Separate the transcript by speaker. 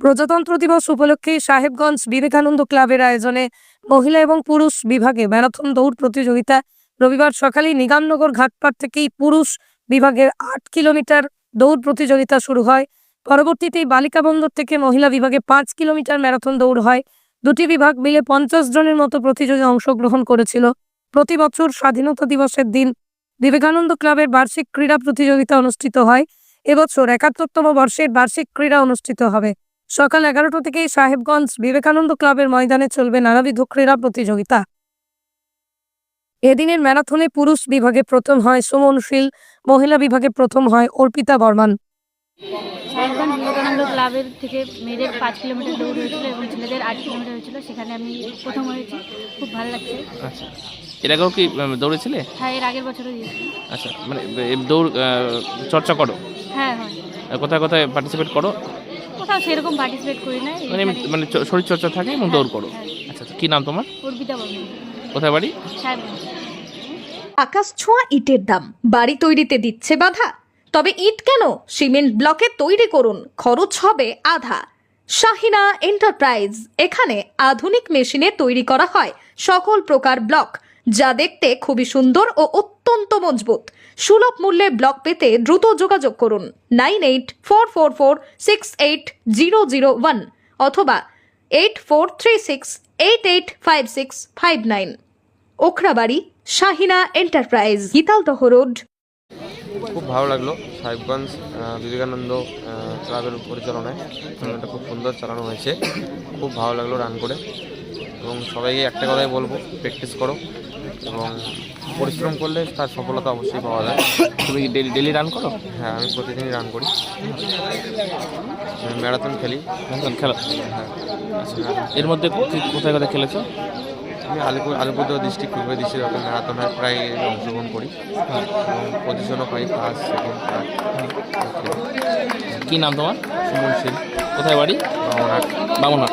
Speaker 1: প্রজাতন্ত্র দিবস উপলক্ষে সাহেবগঞ্জ বিবেকানন্দ ক্লাবের আয়োজনে মহিলা এবং পুরুষ বিভাগে ম্যারাথন দৌড় প্রতিযোগিতা রবিবার সকালে নিগমনগর ঘাটপাড় থেকেই পুরুষ বিভাগের আট কিলোমিটার দৌড় প্রতিযোগিতা শুরু হয়। পরবর্তীতে বালিকা বন্দর থেকে মহিলা বিভাগে পাঁচ কিলোমিটার ম্যারাথন দৌড় হয়। দুটি বিভাগ মিলে পঞ্চাশ জনের মতো প্রতিযোগী অংশগ্রহণ করেছিল। প্রতি বছর স্বাধীনতা দিবসের দিন বিবেকানন্দ ক্লাবের বার্ষিক ক্রীড়া প্রতিযোগিতা অনুষ্ঠিত হয়। এবছর একাত্তরতম বর্ষের বার্ষিক ক্রীড়া অনুষ্ঠিত হবে। সকাল এগারোটা থেকেই সাহেবগঞ্জ বিবেকানন্দ ক্লাবের ময়দানে চলবে নানাবিধ ক্রীড়া প্রতিযোগিতা। এদিনের ম্যারাথনে পুরুষ বিভাগে প্রথম হয় সুমন শীল মহিলা বিভাগে প্রথম হয় অর্পিতা বর্মান।
Speaker 2: সাহেবগঞ্জ বিবেকানন্দ ক্লাবের থেকে মেয়েদের পাঁচ কিলোমিটার দৌড় হয়েছিল এবং ছেলেদের আট কিলোমিটার হয়েছিল সেখানে আমি প্রথম হয়েছি। খুব ভালো লাগছে।
Speaker 3: আচ্ছা। এর আগেও কি দৌড়েছিলে?
Speaker 2: হ্যাঁ এর আগের বছরও দিয়েছি
Speaker 3: আচ্ছা মানে দৌড় চর্চা করো।
Speaker 2: হ্যাঁ হয়।
Speaker 3: কোথায় কোথায় পার্টিসিপেট করো?
Speaker 2: কোথাও সেরকম পার্টিসিপেট করি না
Speaker 3: মানে মানে শরীর চর্চা থাকে এবং দৌড় করো।
Speaker 2: হ্যাঁ।
Speaker 3: আচ্ছা আচ্ছা কী নাম তোমার?
Speaker 2: অর্পিতা বর্মন।
Speaker 3: কোথায় বাড়ি?
Speaker 4: আকাশ ছোঁয়া ইটের দাম। বাড়ি তৈরিতে দিচ্ছে বাধা। তবে ইট কেন? সিমেন্ট ব্লকে তৈরি করুন। খরচ হবে আধা। শাহিনা এন্টারপ্রাইজ। এখানে আধুনিক মেশিনে তৈরি করা হয়। সকল প্রকার ব্লক। যা দেখতে খুবই সুন্দর ও অত্যন্ত মজবুত। সুলভ মূল্যে ব্লক পেতে দ্রুত যোগাযোগ করুন nine eight four four four six eight zero zero one অথবা eight four three six eight eight five six five nine. Okhrabari, Shahina enterprise, Gitaldaha road.
Speaker 5: খুব ভালো লাগল সাহেবগঞ্জ বিবেকানন্দ ক্লাবের পরিচালনায়। খুব সুন্দর চালানো হয়েছে। খুব ভালো লাগল রান করে। এবং সবাইকে একটা কথাই বলব প্র্যাকটিস করো। এবং পরিশ্রম করলে তার সফলতা অবশ্যই পাওয়া যায়।
Speaker 3: তুমি কি ডেলি ডেলি রান করো?
Speaker 5: হ্যাঁ আমি প্রতিদিনই রান করি। ম্যারাথন খেলি।
Speaker 3: এখন খেলো?
Speaker 5: হ্যাঁ।
Speaker 3: এর মধ্যে কোথায় কোথায় খেলেছো?
Speaker 5: আমি আলিপুর আলিপুরদুয়ার ডিস্ট্রিক্ট পূর্ব ডিস্ট্রিক্ট যখন ম্যারাথন হয় প্রায় অংশগ্রহণ করি। এবং পজিশনও পাই ফার্স্ট সেকেন্ড থার্ড
Speaker 3: কী নাম তোমার?
Speaker 5: সুমন শীল
Speaker 3: কোথায় বাড়ি?
Speaker 5: বামনহাট।
Speaker 3: বামনহাট।